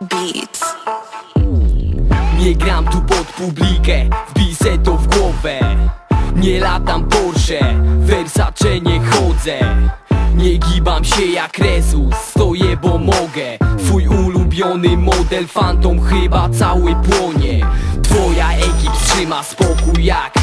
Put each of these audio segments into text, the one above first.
Beats. Nie gram tu pod publikę, wbij se to w głowę. Nie latam Porsche, Versace nie chodzę. Nie gibam się jak Rezus, stoję bo mogę. Twój ulubiony model Phantom chyba cały płonie. Twoja ekip trzyma spokój jak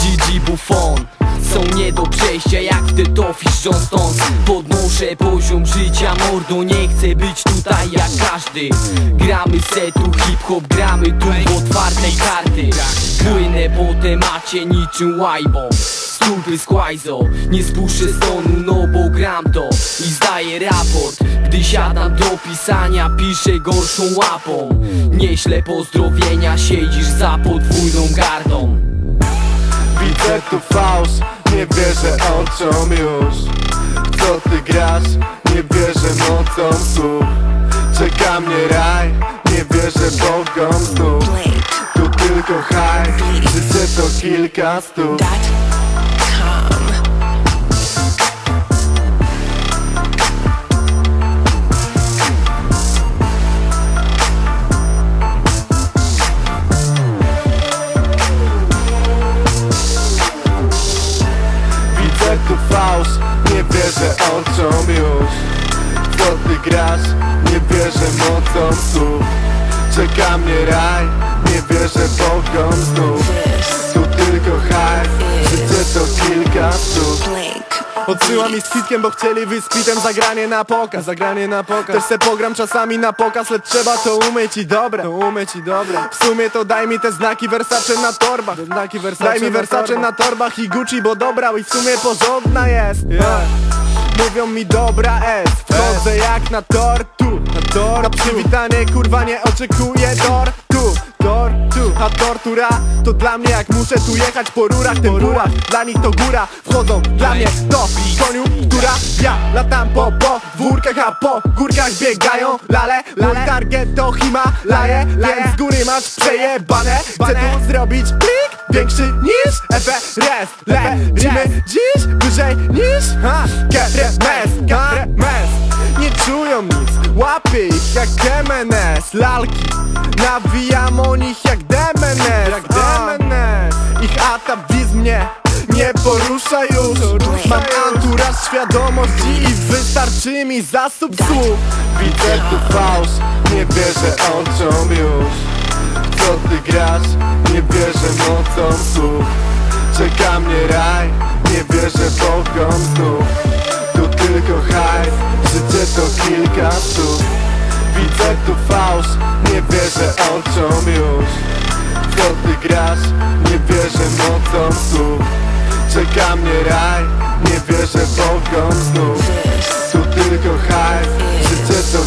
Gigi Buffon są nie do przejścia jak w The Tofish John Stones. Podnoszę poziom życia mordo Nie chcę być tutaj jak każdy. Gramy setu hip-hop Gramy tu w otwarte karty. Płynę po temacie niczym łajbą z Quaizo Nie spuszczę stonu no bo gram to I zdaję raport. Gdy siadam do pisania Piszę gorszą łapą. Nieśle pozdrowienia Siedzisz za podwójną gardą Widzę tu fałsz, nie wierzę oczom już. Co ty grasz? Nie wierzę mocą słów Czeka mnie raj, nie wierzę bogom znów. Tu tylko hajs, życie to kilka stóp nie wierzę oczom już. W Co ty grasz? Nie wierzę mocą słów. Czeka mnie raj, nie wierzę bogom znów Blake. Odsyłam ich z kwitkiem, bo chcieli wyspitem zagranie na pokaz Zagranie na pokaz. Też se pogram czasami na pokaz, lecz trzeba to umyć i dobre. To umyć i dobre. W sumie to daj mi te znaki Versace na torbach. Te znaki Versace Daj mi Versace na torbach i Gucci, bo dobra i w sumie porządna jest. Yeah. Mówią mi dobra S. Wchodzę jak na tortu. Na tor Na przywitanie kurwa nie oczekuję tortu. Tortu A tortura to dla mnie jak muszę tu jechać po rurach Ten bułach dla nich to góra Wchodzą dla mnie to koniunktura Ja latam po podwórkach a po górkach biegają lale Mój target to Himalaje Więc z góry masz przejebane. Chcę tu zrobić klik większy niż Everest. Lecimy dziś wyżej niż ha, KRMS Nie czują nic, łapie ich jak MNS Lalki, nawijam o nich jak DMNS Jak DMNS Ich atawizm mnie nie porusza już. Mam anturaż świadomości i wystarczy mi zasób słów. Widzę tu fałsz, nie wierzę oczom już. Co ty grasz? Nie wierzę mocą słów. Czeka mnie raj, nie wierzę bogom znów nie wierzę oczom już. W Co ty grasz? Nie wierzę mocą słów Czeka mnie raj, nie wierzę bogom znów. Tu tylko hajs, życie to